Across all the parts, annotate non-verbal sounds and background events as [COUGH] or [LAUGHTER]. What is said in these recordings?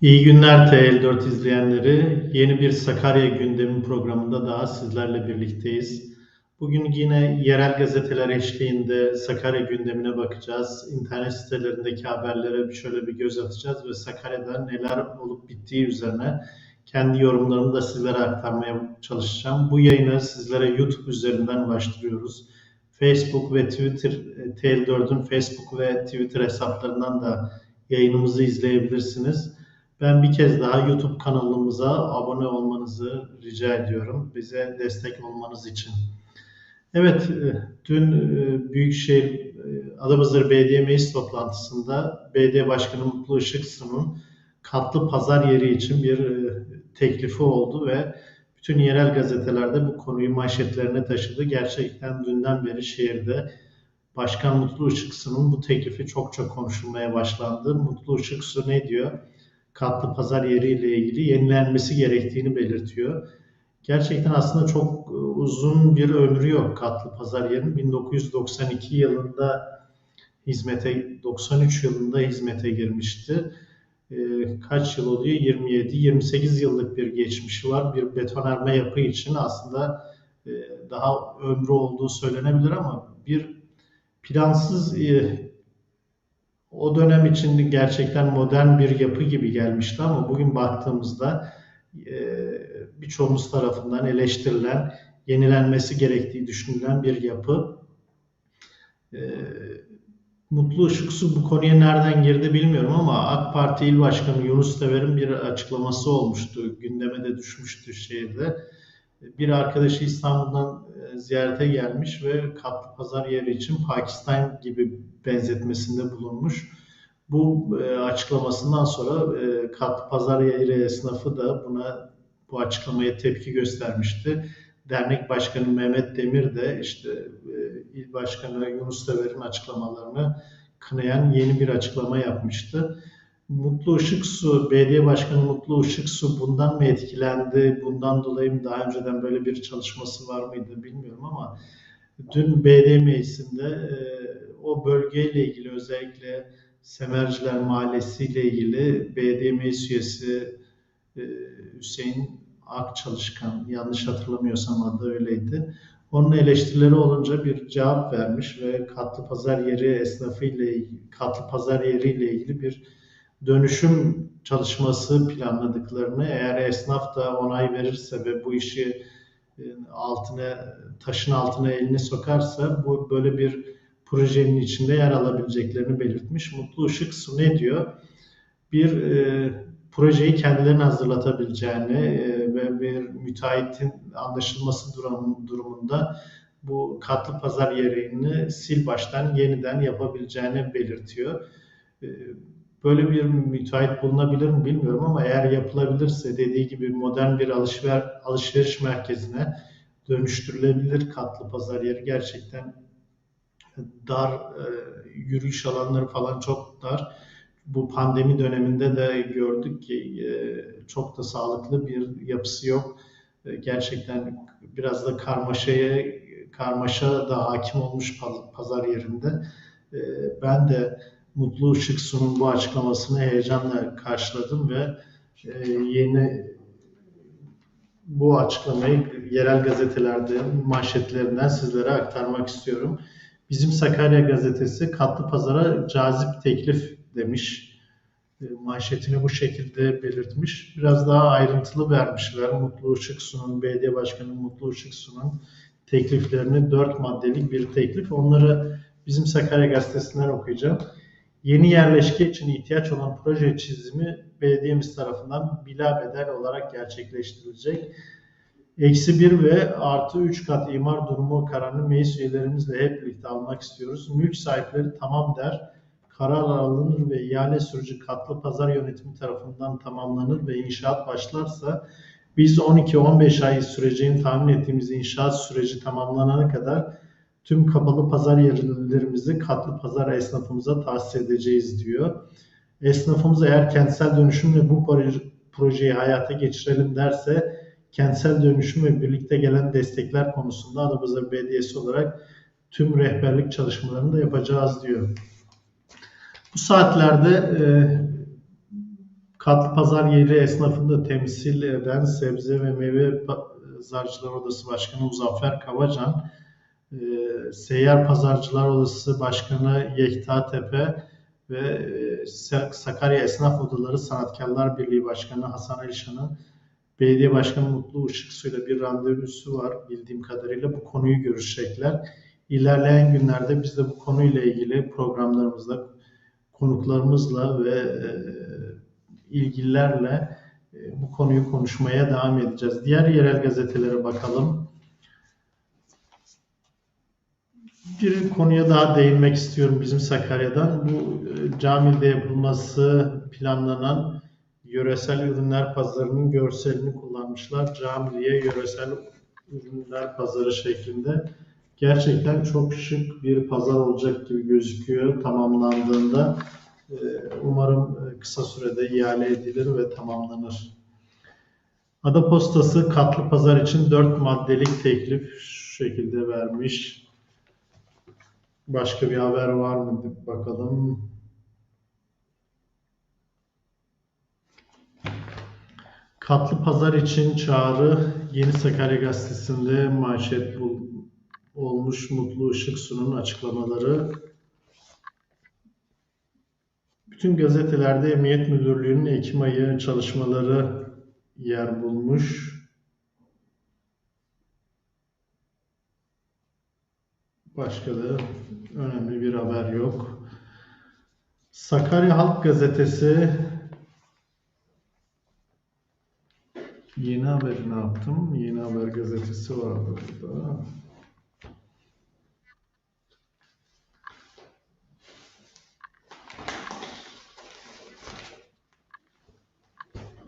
İyi günler TL4 izleyenleri. Yeni bir Sakarya gündemi programında daha sizlerle birlikteyiz. Bugün yine yerel gazeteler eşliğinde Sakarya gündemine bakacağız. İnternet sitelerindeki haberlere şöyle bir göz atacağız ve Sakarya'da neler olup bittiği üzerine kendi yorumlarımı da sizlere aktarmaya çalışacağım. Bu yayını sizlere YouTube üzerinden başlıyoruz. Facebook ve Twitter, TL4'ün Facebook ve Twitter hesaplarından da yayınımızı izleyebilirsiniz. Ben bir kez daha YouTube kanalımıza abone olmanızı rica ediyorum. Bize destek olmanız için. Evet, e, dün e, Büyükşehir e, Adapazarı Belediye Meclis toplantısında Belediye Başkanı Mutlu Işıksu'nun katlı pazar yeri için bir teklifi oldu ve bütün yerel gazetelerde bu konuyu manşetlerine taşıdı. Gerçekten dünden beri şehirde Başkan Mutlu Işıksu'nun bu teklifi çok çok konuşulmaya başlandı. Mutlu Işıksu ne diyor? Katlı pazar yeriyle ilgili yenilenmesi gerektiğini belirtiyor. Gerçekten aslında çok e, uzun bir ömrü yok katlı pazar yerinin. 1992 yılında hizmete, 93 yılında hizmete girmişti. E, kaç yıl oluyor? 27, 28 yıllık bir geçmişi var. Bir betonarme yapı için aslında e, daha ömrü olduğu söylenebilir ama bir plansız o dönem için gerçekten modern bir yapı gibi gelmişti ama bugün baktığımızda e, birçoğumuz tarafından eleştirilen, yenilenmesi gerektiği düşünülen bir yapı. E, Mutlu Işıksu bu konuya nereden girdi bilmiyorum ama AK Parti İl Başkanı Yunus Sever'in bir açıklaması olmuştu. Gündeme de düşmüştü şehirde. Bir arkadaşı İstanbul'dan e, ziyarete gelmiş ve katlı pazar yeri için Pakistan gibi benzetmesinde bulunmuş. Bu e, açıklamasından sonra e, katlı pazar yeri esnafı da buna bu açıklamaya tepki göstermişti. Dernek Başkanı Mehmet Demir de işte İl Başkanı Yunus Sever'in açıklamalarını kınayan yeni bir açıklama yapmıştı. Mutlu Işıksu, belediye başkanı Mutlu Işıksu bundan mı etkilendi? Bundan dolayı mı daha önceden böyle bir çalışması var mıydı bilmiyorum ama dün belediye meclisinde e, o bölgeyle ilgili özellikle Semerciler Mahallesi ile ilgili belediye meclis üyesi e, Hüseyin Akçalışkan yanlış hatırlamıyorsam adı öyleydi. Onun eleştirileri olunca bir cevap vermiş ve katlı pazar yeri esnafı ile katlı pazar yeri ile ilgili bir dönüşüm çalışması planladıklarını eğer esnaf da onay verirse ve bu işi e, altına taşın altına elini sokarsa bu böyle bir projenin içinde yer alabileceklerini belirtmiş. Mutlu Işık Su ne diyor? Bir e, projeyi kendilerine hazırlatabileceğini e, ve bir müteahhitin anlaşılması durum, durumunda bu katlı pazar yerini sil baştan yeniden yapabileceğini belirtiyor. E, Böyle bir müteahhit bulunabilir mi bilmiyorum ama eğer yapılabilirse dediği gibi modern bir alışver, alışveriş merkezine dönüştürülebilir katlı pazar yeri gerçekten dar, e, yürüyüş alanları falan çok dar. Bu pandemi döneminde de gördük ki e, çok da sağlıklı bir yapısı yok. E, gerçekten biraz da karmaşaya karmaşa da hakim olmuş pazar yerinde. E, ben de Mutlu Işıksu'nun bu açıklamasını heyecanla karşıladım ve e, yeni bu açıklamayı yerel gazetelerde manşetlerinden sizlere aktarmak istiyorum. Bizim Sakarya gazetesi katlı pazara cazip teklif demiş. E, manşetini bu şekilde belirtmiş. Biraz daha ayrıntılı vermişler. Mutlu Işıksu'nun, belediye başkanı Mutlu Işıksu'nun tekliflerini dört maddelik bir teklif. Onları bizim Sakarya gazetesinden okuyacağım. Yeni yerleşke için ihtiyaç olan proje çizimi belediyemiz tarafından bila bedel olarak gerçekleştirilecek. Eksi 1 ve artı 3 kat imar durumu kararını meclis üyelerimizle hep birlikte almak istiyoruz. Mülk sahipleri tamam der, karar alınır ve ihale süreci katlı pazar yönetimi tarafından tamamlanır ve inşaat başlarsa biz 12-15 ay süreceğini tahmin ettiğimiz inşaat süreci tamamlanana kadar tüm kapalı pazar yerlerimizi katlı pazar esnafımıza tahsis edeceğiz diyor. Esnafımız eğer kentsel dönüşümle bu projeyi hayata geçirelim derse kentsel dönüşüm ve birlikte gelen destekler konusunda Adapazarı Belediyesi olarak tüm rehberlik çalışmalarını da yapacağız diyor. Bu saatlerde e, Katlı Pazar Yeri esnafında temsil eden Sebze ve Meyve Pazarcılar Odası Başkanı Muzaffer Kavacan, Seyyar Pazarcılar Odası Başkanı Yekta Tepe ve e, Sakarya Esnaf Odaları Sanatkarlar Birliği Başkanı Hasan Alişan'ın Belediye Başkanı Mutlu Işıksu ile bir randevusu var bildiğim kadarıyla. Bu konuyu görüşecekler. İlerleyen günlerde biz de bu konuyla ilgili programlarımızda konuklarımızla ve e, ilgililerle e, bu konuyu konuşmaya devam edeceğiz. Diğer yerel gazetelere bakalım. Bir konuya daha değinmek istiyorum bizim Sakarya'dan. Bu e, camide yapılması planlanan yöresel ürünler pazarının görselini kullanmışlar. Camiye yöresel ürünler pazarı şeklinde. Gerçekten çok şık bir pazar olacak gibi gözüküyor tamamlandığında. Ee, umarım e, kısa sürede ihale edilir ve tamamlanır. Ada Postası katlı pazar için 4 maddelik teklif şu şekilde vermiş. Başka bir haber var mı? Bakalım. Katlı pazar için çağrı Yeni Sakarya Gazetesi'nde manşet olmuş Mutlu Işık Su'nun açıklamaları. Bütün gazetelerde Emniyet Müdürlüğü'nün Ekim ayı çalışmaları yer bulmuş. Başka da önemli bir haber yok. Sakarya Halk Gazetesi Yeni haberi ne yaptım? Yeni Haber gazetesi vardı burada.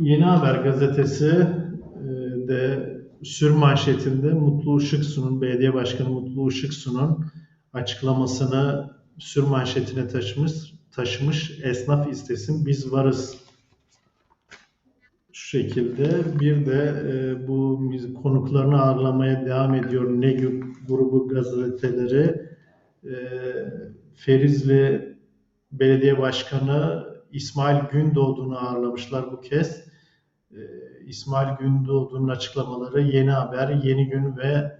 Yeni Haber gazetesi sür manşetinde Mutlu Işıksu'nun, belediye başkanı Mutlu Işıksu'nun açıklamasını sür manşetine taşımış, taşımış esnaf istesin biz varız şu şekilde. Bir de e, bu konuklarını ağırlamaya devam ediyor Negü grubu gazeteleri. E, Ferizli Belediye Başkanı İsmail Gündoğdu'nu ağırlamışlar bu kez. E, İsmail Gündoğdu'nun açıklamaları Yeni Haber, Yeni Gün ve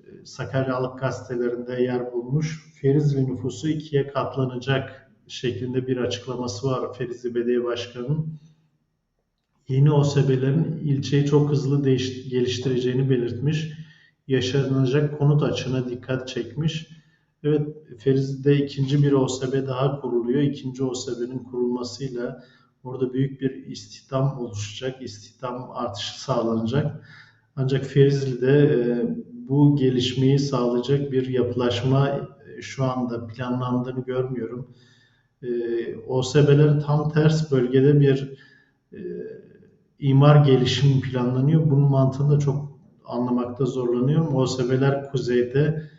e, Sakarya Halk gazetelerinde yer bulmuş. Ferizli nüfusu ikiye katlanacak şeklinde bir açıklaması var Ferizli Belediye Başkanı'nın yeni OSB'lerin ilçeyi çok hızlı değiş, geliştireceğini belirtmiş. Yaşanacak konut açığına dikkat çekmiş. Evet Feriz'de ikinci bir OSB daha kuruluyor. İkinci OSB'nin kurulmasıyla orada büyük bir istihdam oluşacak, istihdam artışı sağlanacak. Ancak Ferizli'de e, bu gelişmeyi sağlayacak bir yapılaşma e, şu anda planlandığını görmüyorum. E, OSB'ler tam ters bölgede bir imar gelişimi planlanıyor. Bunun mantığını da çok anlamakta zorlanıyorum. OSB'ler kuzeyde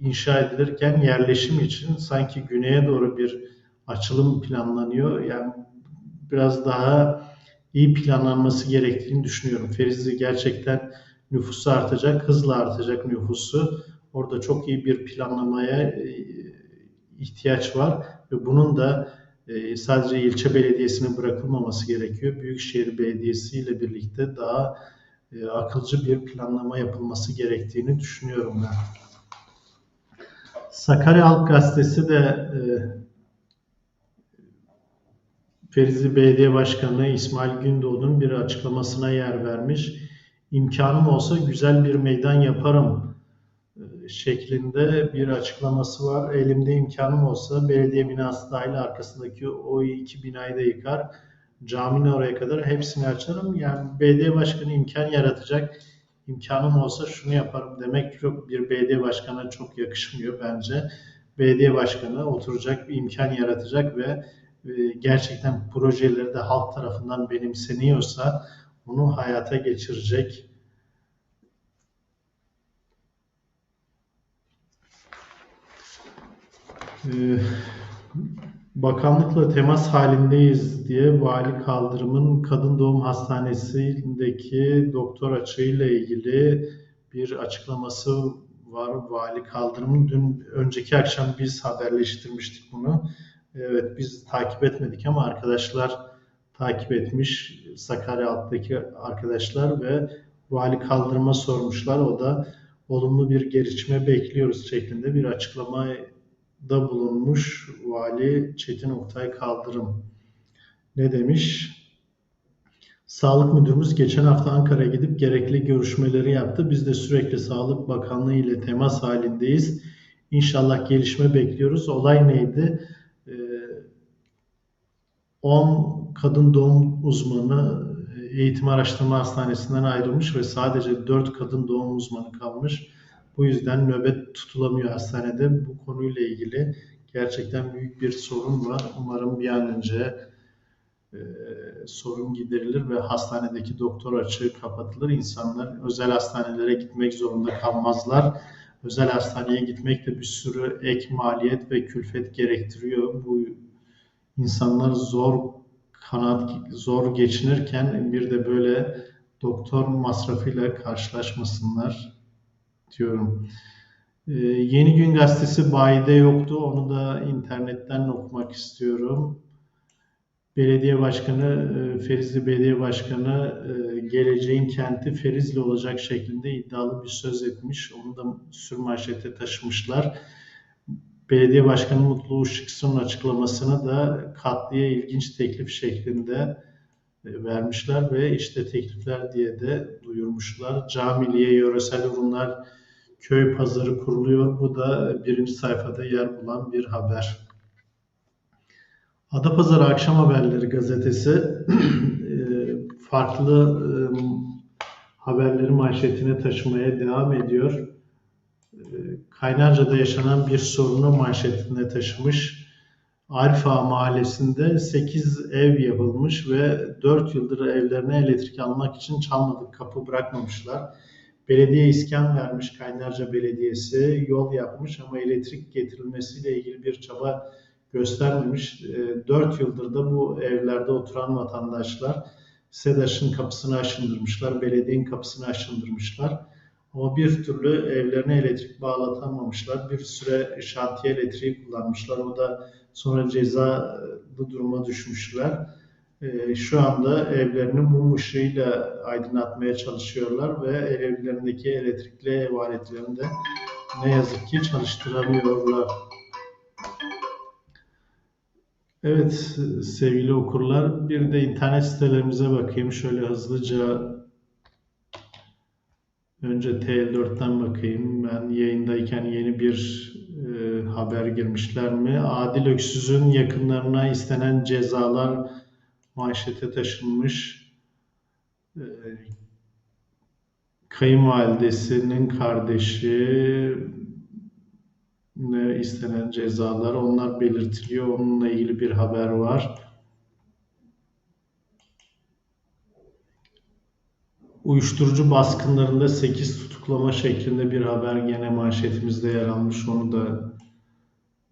inşa edilirken yerleşim için sanki güneye doğru bir açılım planlanıyor. Yani biraz daha iyi planlanması gerektiğini düşünüyorum. Ferizli gerçekten nüfusu artacak, hızla artacak nüfusu. Orada çok iyi bir planlamaya e, ihtiyaç var ve bunun da ee, sadece ilçe belediyesine bırakılmaması gerekiyor. Büyükşehir Belediyesi ile birlikte daha e, akılcı bir planlama yapılması gerektiğini düşünüyorum ben. Sakarya Halk Gazetesi de e, Ferizli Belediye Başkanı İsmail Gündoğdu'nun bir açıklamasına yer vermiş. İmkanım olsa güzel bir meydan yaparım şeklinde bir açıklaması var. Elimde imkanım olsa belediye binası dahil arkasındaki o iki binayı da yıkar. Caminin oraya kadar hepsini açarım. Yani belediye başkanı imkan yaratacak. İmkanım olsa şunu yaparım demek çok bir belediye başkanına çok yakışmıyor bence. Belediye başkanı oturacak, bir imkan yaratacak ve e, gerçekten projeleri de halk tarafından benimseniyorsa onu hayata geçirecek Ee, bakanlıkla temas halindeyiz diye Vali Kaldırım'ın Kadın Doğum Hastanesi'ndeki doktor açığıyla ilgili bir açıklaması var. Vali Kaldırım'ın dün önceki akşam biz haberleştirmiştik bunu. Evet biz takip etmedik ama arkadaşlar takip etmiş Sakarya alttaki arkadaşlar ve vali kaldırıma sormuşlar. O da olumlu bir gelişme bekliyoruz şeklinde bir açıklama da bulunmuş Vali Çetin Oktay Kaldırım. Ne demiş? Sağlık Müdürümüz geçen hafta Ankara'ya gidip gerekli görüşmeleri yaptı. Biz de sürekli Sağlık Bakanlığı ile temas halindeyiz. İnşallah gelişme bekliyoruz. Olay neydi? 10 ee, kadın doğum uzmanı eğitim araştırma hastanesinden ayrılmış ve sadece 4 kadın doğum uzmanı kalmış. Bu yüzden nöbet tutulamıyor hastanede. Bu konuyla ilgili gerçekten büyük bir sorun var. Umarım bir an önce e, sorun giderilir ve hastanedeki doktor açığı kapatılır. İnsanlar özel hastanelere gitmek zorunda kalmazlar. Özel hastaneye gitmek de bir sürü ek maliyet ve külfet gerektiriyor. Bu insanlar zor kanat zor geçinirken bir de böyle doktor masrafıyla karşılaşmasınlar diyorum. Ee, Yeni Gün Gazetesi bayide yoktu. Onu da internetten okumak istiyorum. Belediye Başkanı, e, Ferizli Belediye Başkanı e, geleceğin kenti Ferizli olacak şeklinde iddialı bir söz etmiş. Onu da sürmanşete taşımışlar. Belediye Başkanı Mutlu Işıksu'nun açıklamasını da katliye ilginç teklif şeklinde e, vermişler ve işte teklifler diye de duyurmuşlar. Camiliye yöresel ürünler köy pazarı kuruluyor. Bu da birinci sayfada yer bulan bir haber. Adapazarı Akşam Haberleri gazetesi [CLEARS THROAT] e, farklı e, haberleri manşetine taşımaya devam ediyor. Kaynarca'da yaşanan bir sorunu manşetine taşımış. Arfa mahallesinde 8 ev yapılmış ve 4 yıldır evlerine elektrik almak için çalmadık kapı bırakmamışlar. Belediye iskan vermiş Kaynarca Belediyesi, yol yapmış ama elektrik getirilmesiyle ilgili bir çaba göstermemiş. 4 yıldır da bu evlerde oturan vatandaşlar SEDAŞ'ın kapısını aşındırmışlar, belediyenin kapısını aşındırmışlar. Ama bir türlü evlerine elektrik bağlatamamışlar. Bir süre şantiye elektriği kullanmışlar. O da sonra cezalı duruma düşmüşler. Ee, şu anda evlerini mum ışığıyla aydınlatmaya çalışıyorlar ve evlerindeki elektrikli ev aletlerini de ne yazık ki çalıştıramıyorlar. Evet sevgili okurlar bir de internet sitelerimize bakayım şöyle hızlıca Önce TL4'ten bakayım. Ben yayındayken yeni bir e, haber girmişler mi? Adil Öksüz'ün yakınlarına istenen cezalar manşete taşınmış. E, kayınvalidesinin kardeşi ne istenen cezalar onlar belirtiliyor. Onunla ilgili bir haber var. Uyuşturucu baskınlarında 8 tutuklama şeklinde bir haber gene manşetimizde yer almış. Onu da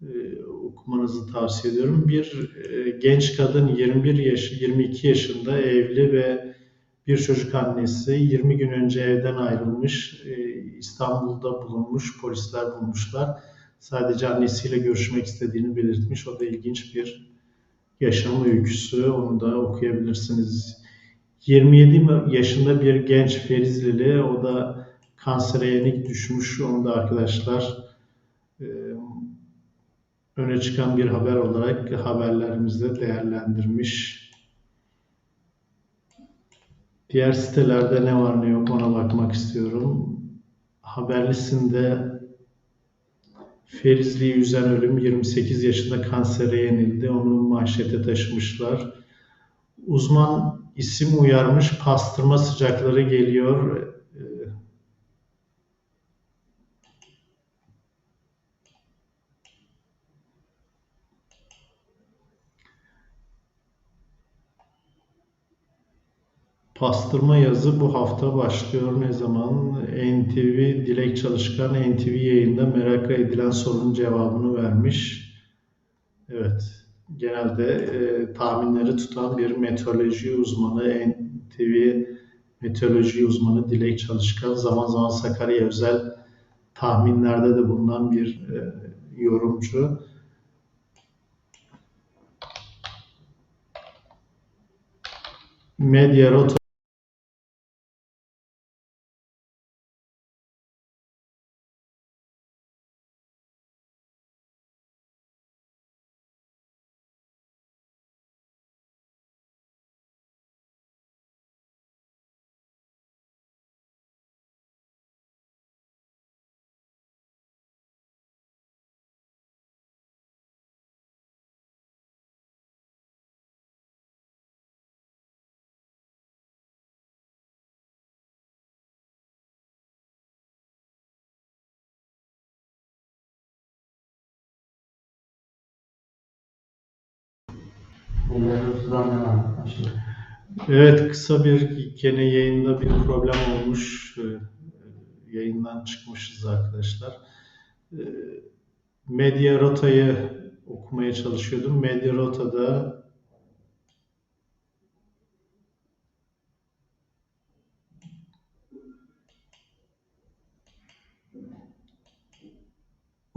e, okumanızı tavsiye ediyorum. Bir e, genç kadın 21 yaş 22 yaşında evli ve bir çocuk annesi 20 gün önce evden ayrılmış. E, İstanbul'da bulunmuş. Polisler bulmuşlar. Sadece annesiyle görüşmek istediğini belirtmiş. O da ilginç bir yaşam öyküsü. Onu da okuyabilirsiniz 27 yaşında bir genç Ferizlili, o da kansere yenik düşmüş. Onu da arkadaşlar e, öne çıkan bir haber olarak haberlerimizde değerlendirmiş. Diğer sitelerde ne var ne yok ona bakmak istiyorum. Haberlisinde Ferizli'yi üzen ölüm 28 yaşında kansere yenildi. Onu manşete taşımışlar. Uzman isim uyarmış pastırma sıcakları geliyor. Pastırma yazı bu hafta başlıyor. Ne zaman? NTV Dilek Çalışkan NTV yayında merak edilen sorunun cevabını vermiş. Evet genelde e, tahminleri tutan bir meteoroloji uzmanı, NTV meteoroloji uzmanı Dilek Çalışkan zaman zaman Sakarya özel tahminlerde de bulunan bir e, yorumcu. Medya Rota Evet, kısa bir gene yayında bir problem olmuş. Ee, Yayından çıkmışız arkadaşlar. Ee, Medya Rota'yı okumaya çalışıyordum. Medya Rota'da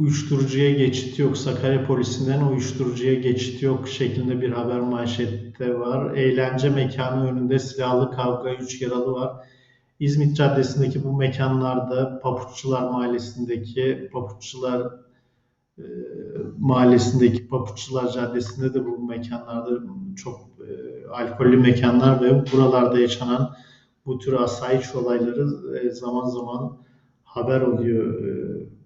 uyuşturucuya geçit yok. Sakarya polisinden uyuşturucuya geçit yok şeklinde bir haber manşette var. Eğlence mekanı önünde silahlı kavga 3 yaralı var. İzmit Caddesi'ndeki bu mekanlarda Papuççular Mahallesi'ndeki Papuççular e, Mahallesi'ndeki Papuççular Caddesi'nde de bu mekanlarda çok e, alkollü mekanlar ve buralarda yaşanan bu tür asayiş olayları e, zaman zaman haber oluyor e,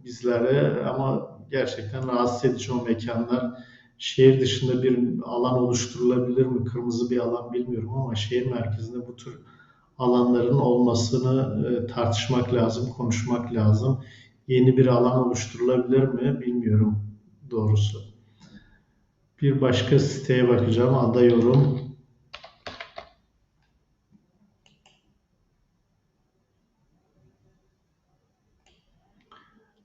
bizlere ama gerçekten rahatsız edici o mekanlar. Şehir dışında bir alan oluşturulabilir mi? Kırmızı bir alan bilmiyorum ama şehir merkezinde bu tür alanların olmasını e, tartışmak lazım, konuşmak lazım. Yeni bir alan oluşturulabilir mi? Bilmiyorum doğrusu. Bir başka siteye bakacağım. Ada yorum.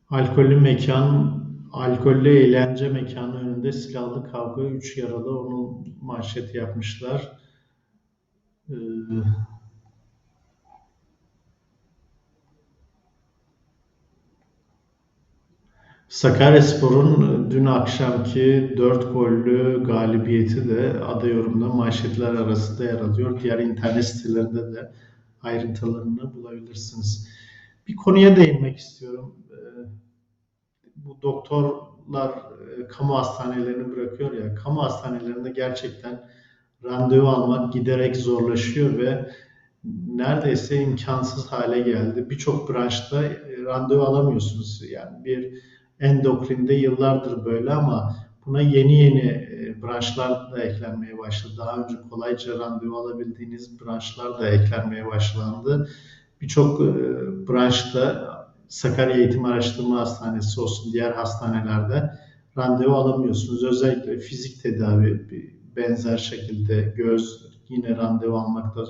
Alkollü mekan, alkollü eğlence mekanı önünde silahlı kavga, 3 yaralı. Onun manşeti yapmışlar. Ee, Sakaryaspor'un dün akşamki 4 gollü galibiyeti de ada yorumda manşetler arasında yer alıyor. Diğer internet sitelerinde de ayrıntılarını bulabilirsiniz. Bir konuya değinmek istiyorum. Bu doktorlar e, kamu hastanelerini bırakıyor ya, kamu hastanelerinde gerçekten randevu almak giderek zorlaşıyor ve neredeyse imkansız hale geldi. Birçok branşta e, randevu alamıyorsunuz. Yani bir endokrinde yıllardır böyle ama buna yeni yeni e, branşlar da eklenmeye başladı. Daha önce kolayca randevu alabildiğiniz branşlar da eklenmeye başlandı. Birçok e, branşta Sakarya Eğitim Araştırma Hastanesi olsun diğer hastanelerde randevu alamıyorsunuz. Özellikle fizik tedavi benzer şekilde göz yine randevu almakta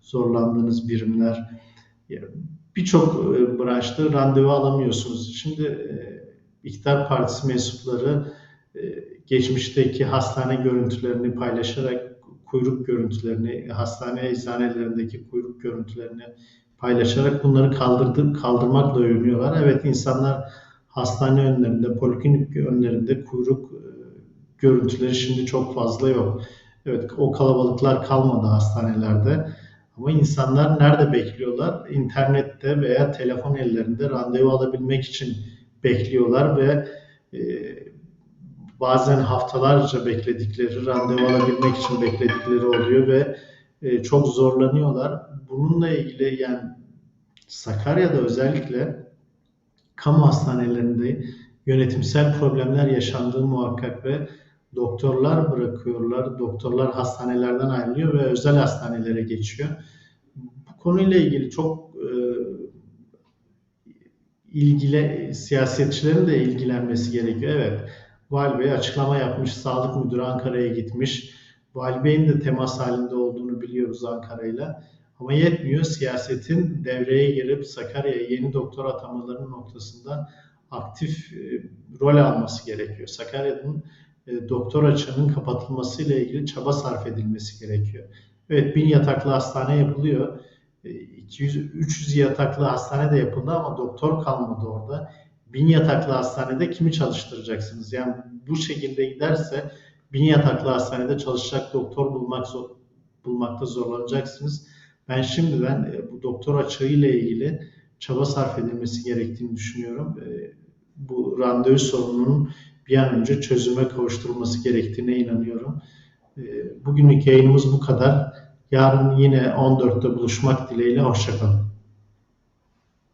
zorlandığınız birimler birçok e, branşta randevu alamıyorsunuz. Şimdi e, İktidar Partisi mensupları e, geçmişteki hastane görüntülerini paylaşarak kuyruk görüntülerini, hastane eczanelerindeki kuyruk görüntülerini paylaşarak bunları kaldırdı, kaldırmakla övünüyorlar. Evet insanlar hastane önlerinde, poliklinik önlerinde kuyruk e, görüntüleri şimdi çok fazla yok. Evet o kalabalıklar kalmadı hastanelerde. Ama insanlar nerede bekliyorlar? İnternette veya telefon ellerinde randevu alabilmek için bekliyorlar ve e, bazen haftalarca bekledikleri, randevu alabilmek için bekledikleri oluyor ve e, çok zorlanıyorlar. Bununla ilgili yani Sakarya'da özellikle kamu hastanelerinde yönetimsel problemler yaşandığı muhakkak ve doktorlar bırakıyorlar. Doktorlar hastanelerden ayrılıyor ve özel hastanelere geçiyor. Bu konuyla ilgili çok e, ilgili siyasetçilerin de ilgilenmesi gerekiyor. Evet, Vali Bey açıklama yapmış, sağlık müdürü Ankara'ya gitmiş. Vali Bey'in de temas halinde olduğunu biliyoruz Ankara'yla. Ama yetmiyor, siyasetin devreye girip Sakarya'ya yeni doktor atamalarının noktasında aktif e, rol alması gerekiyor. Sakarya'nın e, doktor açığının kapatılmasıyla ilgili çaba sarf edilmesi gerekiyor. Evet, bin yataklı hastane yapılıyor 200-300 yataklı hastane de yapıldı ama doktor kalmadı orada. 1000 yataklı hastanede kimi çalıştıracaksınız? Yani bu şekilde giderse 1000 yataklı hastanede çalışacak doktor bulmak zor, bulmakta zorlanacaksınız. Ben şimdiden e, bu doktor açığı ile ilgili çaba sarf edilmesi gerektiğini düşünüyorum. E, bu randevu sorununun bir an önce çözüme kavuşturulması gerektiğine inanıyorum. E, bugünlük yayınımız bu kadar. Yarın yine 14'te buluşmak dileğiyle. Hoşçakalın.